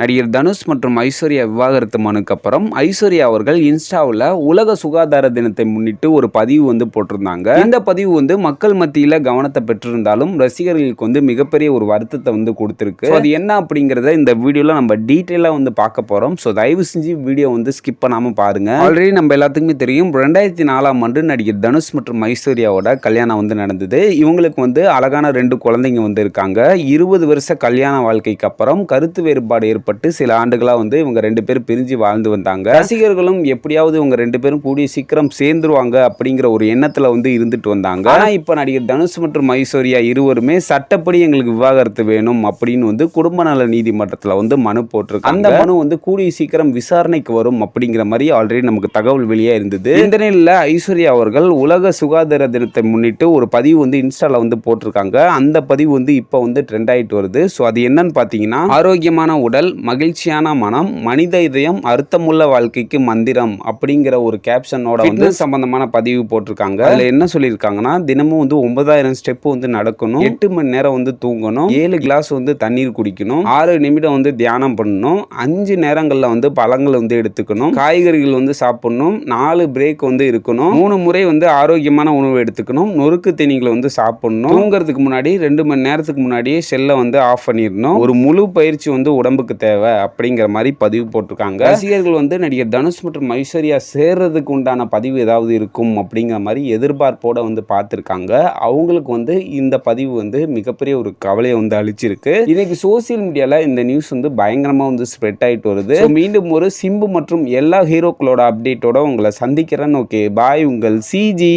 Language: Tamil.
நடிகர் தனுஷ் மற்றும் ஐஸ்வர்யா விவாகரத்து மனுக்கு அப்புறம் ஐஸ்வர்யா அவர்கள் இன்ஸ்டாவில் உலக சுகாதார தினத்தை முன்னிட்டு ஒரு பதிவு வந்து போட்டிருந்தாங்க. இந்த பதிவு வந்து மக்கள் மத்தியில் கவனத்தை பெற்றிருந்தாலும் ரசிகர்களுக்கு வந்து மிகப்பெரிய ஒரு வருத்தத்தை வந்து கொடுத்துருக்கு. அது என்ன அப்படிங்கிறத இந்த வீடியோவில் நம்ம டீட்டெயிலாக வந்து பார்க்க போகிறோம் ஸோ தயவு செஞ்சு வீடியோ வந்து ஸ்கிப் பண்ணாமல் பாருங்க. ஆல்ரெடி நம்ம எல்லாத்துக்குமே தெரியும் ரெண்டாயிரத்தி நாலாம் ஆண்டு நடிகர் தனுஷ் மற்றும் ஐஸ்வர்யாவோட கல்யாணம் வந்து நடந்தது. இவங்களுக்கு வந்து அழகான ரெண்டு குழந்தைங்க வந்து இருக்காங்க. இருபது வருஷ கல்யாண வாழ்க்கைக்கு அப்புறம் கருத்து வேறுபாடு ஏற்பட்டு சில ஆண்டுகளாக வந்து இவங்க ரெண்டு பேரும் பிரிஞ்சு வாழ்ந்து வந்தாங்க. ரசிகர்களும் எப்படியாவது இவங்க ரெண்டு பேரும் கூடிய சீக்கிரம் சேர்ந்துருவாங்க அப்படிங்கிற ஒரு எண்ணத்தில் வந்து இருந்துட்டு வந்தாங்க. ஆனால் இப்போ நடிகர் தனுஷ் மற்றும் ஐஸ்வர்யா இருவருமே சட்டப்படி எங்களுக்கு விவாகரத்து வேணும் அப்படின்னு வந்து குடும்ப நல நீதிமன்றத்தில் வந்து மனு போட்டிருக்காங்க. அந்த மனு வந்து கூடிய சீக்கிரம் விசாரணைக்கு வரும் அப்படிங்கிற மாதிரி ஆல்ரெடி நமக்கு தகவல் வெளியாக இருந்தது. இந்த நிலையில் ஐஸ்வர்யா அவர்கள் உலக சுகாதார தினத்தை முன்னிட்டு ஒரு பதிவு வந்து இன்ஸ்டாவில் வந்து போட்டிருக்காங்க. அந்த பதிவு வந்து இப்போ வந்து ட்ரெண்ட் ஆகிட்டு வருது. ஸோ அது என்னன்னு பார்த்தீங்கன்னா ஆரோக்கியமான உடல் மகிழ்ச்சியான மனம் மனித இதயம் அர்த்தமுள்ள வாழ்க்கைக்கு மந்திரம் அப்படிங்கிற ஒரு கேப்ஷனோட வந்து சம்பந்தமான பதிவு போட்டிருக்காங்க. அதுல என்ன சொல்லியிருக்காங்கன்னா தினமும் வந்து ஒன்பதாயிரம் ஸ்டெப் வந்து நடக்கணும். எட்டு மணி நேரம் வந்து தூங்கணும். ஏழு கிளாஸ் வந்து தண்ணீர் குடிக்கணும். ஆறு நிமிடம் வந்து தியானம் பண்ணணும். அஞ்சு நேரங்களில் வந்து பழங்கள் வந்து எடுத்துக்கணும். காய்கறிகள் வந்து சாப்பிடணும். நாலு பிரேக் வந்து இருக்கணும். மூணு முறை வந்து ஆரோக்கியமான உணவு எடுத்துக்கணும். நொறுக்கு தீனிகளை வந்து சாப்பிடணும். தூங்குறதுக்கு முன்னாடி ரெண்டு மணி நேரத்துக்கு முன்னாடியே செல்லை வந்து ஆஃப் பண்ணிடணும். ஒரு முழு பயிற்சி வந்து உடம்புக்கு தேவை. அப்படிங்கிற மாதிரி பதிவு போட்டிருக்காங்க. ரசிகர்கள் வந்து நடிகர் தனுஷ் மற்றும் ஐஸ்வர்யா சேர்றதுக்கு உண்டான பதிவு ஏதாவது இருக்கும் அப்படிங்கிற மாதிரி எதிர்பார்ப்போட வந்து பார்த்துருக்காங்க. அவங்களுக்கு வந்து இந்த பதிவு வந்து மிகப்பெரிய ஒரு கவலையை வந்து அளிச்சிருக்கு. இன்னைக்கு சோசியல் மீடியாவில் இந்த நியூஸ் வந்து பயங்கரமாக வந்து ஸ்ப்ரெட் ஆயிட்டு வருது. மீண்டும் ஒரு சிம்பு மற்றும் எல்லா ஹீரோக்களோட அப்டேட்டோட உங்களை சந்திக்கிறேன். ஓகே பாய் உங்கள் சிஜி.